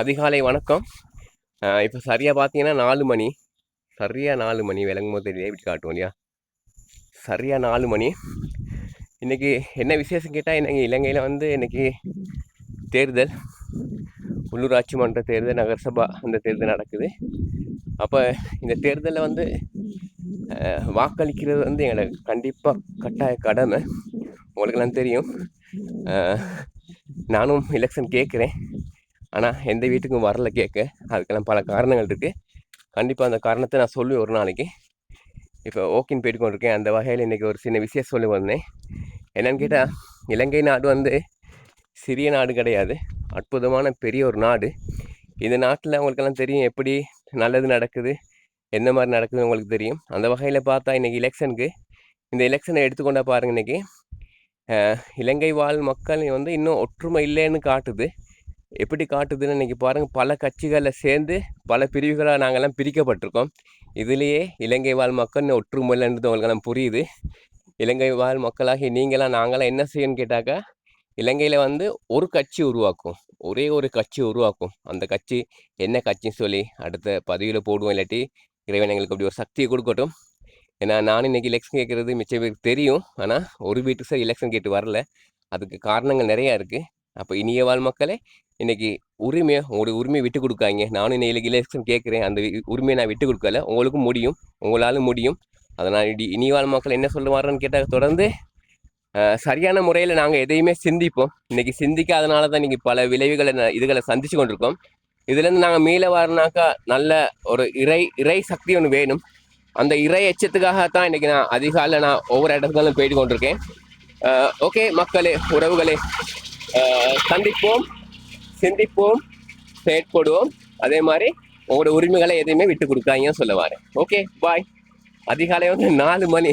அதிகாலை வணக்கம். இப்போ சரியாக பார்த்தீங்கன்னா நாலு மணி. சரியாக நாலு மணி விளங்கும் போது தெரியல இப்படி இல்லையா? சரியாக நாலு மணி. இன்றைக்கி என்ன விசேஷம் கேட்டால் இன்னைக்கு இலங்கையில் வந்து இன்றைக்கி தேர்தல். உள்ளூராட்சி மன்ற தேர்தல் நகரசபா அந்த தேர்தல் நடக்குது. அப்போ இந்த தேர்தலில் வந்து வாக்களிக்கிறது வந்து எங்களுக்கு கண்டிப்பாக கட்டாய கடமை. உங்களுக்கெல்லாம் தெரியும். நானும் எலெக்ஷன் கேட்குறேன். ஆனால் எந்த வீட்டுக்கும் வரல கேட்க. அதுக்கெல்லாம் பல காரணங்கள் இருக்குது கண்டிப்பாக அந்த காரணத்தை நான் சொல்லுவேன் ஒரு நாளைக்கு. இப்போ ஓக்கின் போயிட்டு கொண்டிருக்கேன். அந்த வகையில் இன்றைக்கி ஒரு சின்ன விஷயம் சொல்லி வந்தேன். என்னன்னு கேட்டால் இலங்கை நாடு வந்து சிறிய நாடு கிடையாது. அற்புதமான பெரிய ஒரு நாடு. இந்த நாட்டில் உங்களுக்கெல்லாம் தெரியும் எப்படி நல்லது நடக்குது என்ன மாதிரி நடக்குது உங்களுக்கு தெரியும். அந்த வகையில் பார்த்தா இன்றைக்கி எலெக்ஷனுக்கு இந்த எலெக்ஷனை எடுத்துக்கொண்டா பாருங்க இன்றைக்கி இலங்கை வாழ் மக்கள் வந்து இன்னும் ஒற்றுமை இல்லைன்னு காட்டுது. எப்படி காட்டுதுன்னு இன்றைக்கி பாருங்கள் பல கட்சிகளில் சேர்ந்து பல பிரிவுகளாக நாங்கள்லாம் பிரிக்கப்பட்டிருக்கோம். இதுலேயே இலங்கை வாழ் மக்கள் இன்னும் ஒற்றுமை புரியுது. இலங்கை வாழ் மக்களாகி நீங்களாம் நாங்களாம் என்ன செய்யணும்னு கேட்டாக்கா இலங்கையில் வந்து ஒரு கட்சி உருவாக்கும். ஒரே ஒரு கட்சி உருவாக்கும். அந்த கட்சி என்ன கட்சின்னு சொல்லி அடுத்த பதவியில் போடுவோம். இல்லாட்டி இறைவன் எங்களுக்கு அப்படி ஒரு சக்தியை கொடுக்கட்டும். ஏன்னா நானும் இன்றைக்கி எலெக்ஷன் கேட்குறது மிச்ச பேருக்கு தெரியும். ஆனால் ஒரு வீட்டுக்கு சார் எலெக்ஷன் கேட்டு வரல. அதுக்கு காரணங்கள் நிறையா இருக்குது அப்போ இனிய வாழ் மக்களே இன்றைக்கி உரிமையை உங்களுடைய உரிமையை விட்டு கொடுக்காங்க நானும் இன்னைக்கு எலெக்ஷன் கேட்குறேன். அந்த உரிமையை நான் விட்டு கொடுக்கல. உங்களுக்கும் முடியும். உங்களால் முடியும். அதனால் இடி இனி வாழ் மக்கள் என்ன சொல்ல வர்றேன்னு கேட்டால் தொடர்ந்து சரியான முறையில் நாங்கள் எதையுமே சிந்திப்போம். இன்றைக்கி சிந்திக்காதனால தான் இன்றைக்கி பல விளைவுகளை இதுகளை சந்திச்சு கொண்டிருக்கோம். இதுலேருந்து நாங்கள் மீள வரனாக்கா நல்ல ஒரு இறை இறை சக்தி ஒன்று வேணும். அந்த இறை எச்சத்துக்காக தான் இன்றைக்கி நான் அதிகாலையில் நான் ஒவ்வொரு இடத்துக்கும் போயிட்டு கொண்டிருக்கேன். ஓகே மக்களே உறவுகளே. கண்டிப்போம் சந்திப்போம் சிந்திப்போம் செயற்படுவோம். அதே மாதிரி உங்களோட உரிமைகளை எதையுமே விட்டு கொடுக்காங்கன்னு சொல்லுவார் ஓகே பாய் அதிகாலை வந்து நாலு மணி.